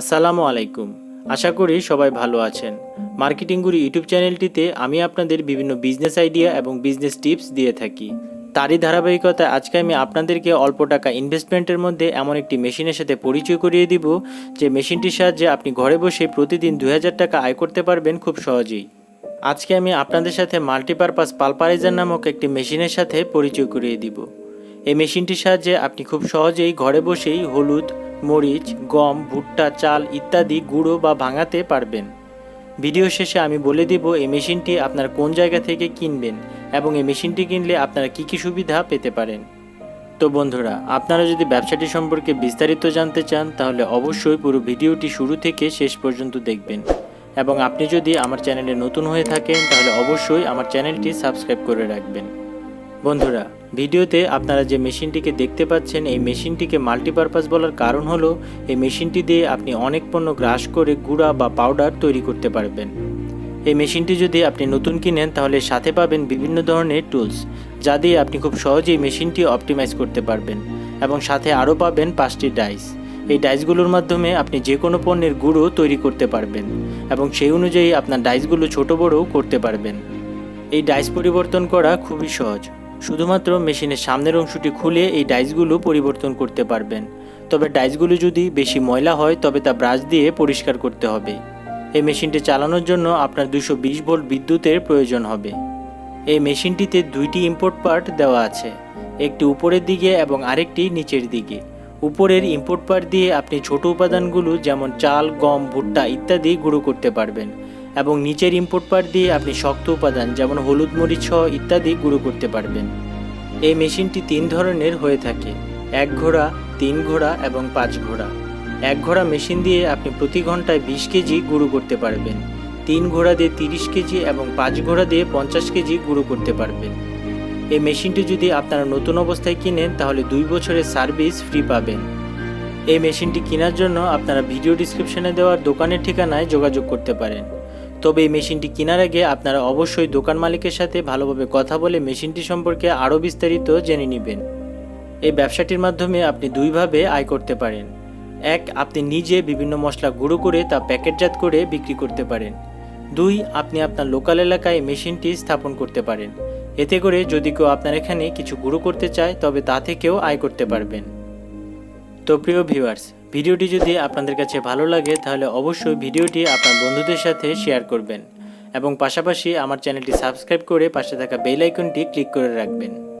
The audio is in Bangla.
আসসালামু আলাইকুম। আশা করি সবাই ভালো আছেন। মার্কেটিং গুরু ইউটিউব চ্যানেলটিতে আমি আপনাদের বিভিন্ন বিজনেস আইডিয়া এবং বিজনেস টিপস দিয়ে থাকি। তারই ধারাবাহিকতায় আজকে আমি আপনাদেরকে অল্প টাকা ইনভেস্টমেন্টের মধ্যে এমন একটি মেশিনের সাথে পরিচয় করিয়ে দিব, যে মেশিনটির সাহায্যে আপনি ঘরে বসে প্রতিদিন দু হাজার টাকা আয় করতে পারবেন খুব সহজেই। আজকে আমি আপনাদের সাথে মাল্টিপারপাস পালপারাইজার নামক একটি মেশিনের সাথে পরিচয় করিয়ে দিব। এই মেশিনটির সাহায্যে আপনি খুব সহজেই ঘরে বসেই হলুদ মরিচ, গম, ভুট্টা, চাল ইত্যাদি গুঁড়ো বা ভাঙাতে পারবেন। ভিডিও শেষে আমি বলে দিব এই মেশিনটি আপনার কোন জায়গা থেকে কিনবেন এবং এই মেশিনটি কিনলে আপনারা কী কী সুবিধা পেতে পারেন। তো বন্ধুরা, আপনারা যদি ব্যবসাটি সম্পর্কে বিস্তারিত জানতে চান, তাহলে অবশ্যই পুরো ভিডিওটি শুরু থেকে শেষ পর্যন্ত দেখবেন। এবং আপনি যদি আমার চ্যানেলে নতুন হয়ে থাকেন, তাহলে অবশ্যই আমার চ্যানেলটি সাবস্ক্রাইব করে রাখবেন। বন্ধুরা, ভিডিওতে আপনারা যে মেশিনটিকে দেখতে পাচ্ছেন, এই মেশিনটিকে মাল্টিপারপাস বলার কারণ হলো, এই মেশিনটি দিয়ে আপনি অনেক পণ্য গ্রাস করে গুঁড়া বা পাউডার তৈরি করতে পারবেন। এই মেশিনটি যদি আপনি নতুন কিনেন, তাহলে সাথে পাবেন বিভিন্ন ধরনের টুলস যা দিয়ে আপনি খুব সহজেই মেশিনটি অপটিমাইজ করতে পারবেন, এবং সাথে আরও পাবেন পাঁচটি ডাইস এই ডাইসগুলোর মাধ্যমে আপনি যে কোনো পণ্যের গুঁড়ো তৈরি করতে পারবেন, এবং সেই অনুযায়ী আপনার ডাইসগুলো ছোট বড়ও করতে পারবেন। এই ডাইস পরিবর্তন করা খুবই সহজ। শুধুমাত্র মেশিনের সামনের অংশটি খুলে এই ডাইসগুলো পরিবর্তন করতে পারবেন। তবে ডাইসগুলো যদি বেশি ময়লা হয়, তবে তা ব্রাশ দিয়ে পরিষ্কার করতে হবে। এই মেশিনটি চালানোর জন্য আপনার দুশো বিশ ভোল্ট বিদ্যুতের প্রয়োজন হবে। এই মেশিনটিতে দুইটি ইম্পোর্ট পার্ট দেওয়া আছে, একটি উপরের দিকে এবং আরেকটি নিচের দিকে। উপরের ইম্পোর্ট পার্ট দিয়ে আপনি ছোট উপাদানগুলো যেমন চাল, গম, ভুট্টা ইত্যাদি গুঁড়ো করতে পারবেন। এবং নিচের ইম্পোর্ট পার্ট দিয়ে আপনি শক্ত উপাদান, যেমন হলুদ, মরিচ সহ ইত্যাদি গুঁড়ো করতে পারবেন। এই মেশিনটি তিন ধরনের হয়ে থাকে। এক ঘোড়া, তিন ঘোড়া এবং পাঁচ ঘোড়া। এক ঘোড়া মেশিন দিয়ে আপনি প্রতি ঘন্টায় বিশ কেজি গুঁড়ো করতে পারবেন। তিন ঘোড়া দিয়ে তিরিশ কেজি এবং পাঁচ ঘোড়া দিয়ে পঞ্চাশ কেজি গুঁড়ো করতে পারবেন। এই মেশিনটি যদি আপনারা নতুন অবস্থায় কিনেন, তাহলে দুই বছরের সার্ভিস ফ্রি পাবেন। এই মেশিনটি কেনার জন্য আপনারা ভিডিও ডিসক্রিপশনে দেওয়ার দোকানের ঠিকানায় যোগাযোগ করতে পারেন। তবে এই মেশিনটি কেনার আগে আপনারা অবশ্যই দোকান মালিকের সাথে ভালোভাবে কথা বলে মেশিনটি সম্পর্কে আরও বিস্তারিত জেনে নেবেন। এই ব্যবসাটির মাধ্যমে আপনি দুইভাবে আয় করতে পারেন। এক, আপনি নিজে বিভিন্ন মশলা গুঁড়ো করে তা প্যাকেটজাত করে বিক্রি করতে পারেন। দুই, আপনি আপনার লোকাল এলাকায় মেশিনটি স্থাপন করতে পারেন। এতে করে যদি কেউ আপনার এখানে কিছু গুঁড়ো করতে চায়, তবে তা থেকেও আয় করতে পারবেন। তো প্রিয় ভিউয়ার্স ভিডিওটি যদি আপনাদের কাছে ভালো লাগে, তাহলে অবশ্যই ভিডিওটি আপনার বন্ধুদের সাথে শেয়ার করবেন। এবং পাশাপাশি আমার চ্যানেলটি সাবস্ক্রাইব করে পাশে থাকা বেল আইকনটি ক্লিক করে রাখবেন।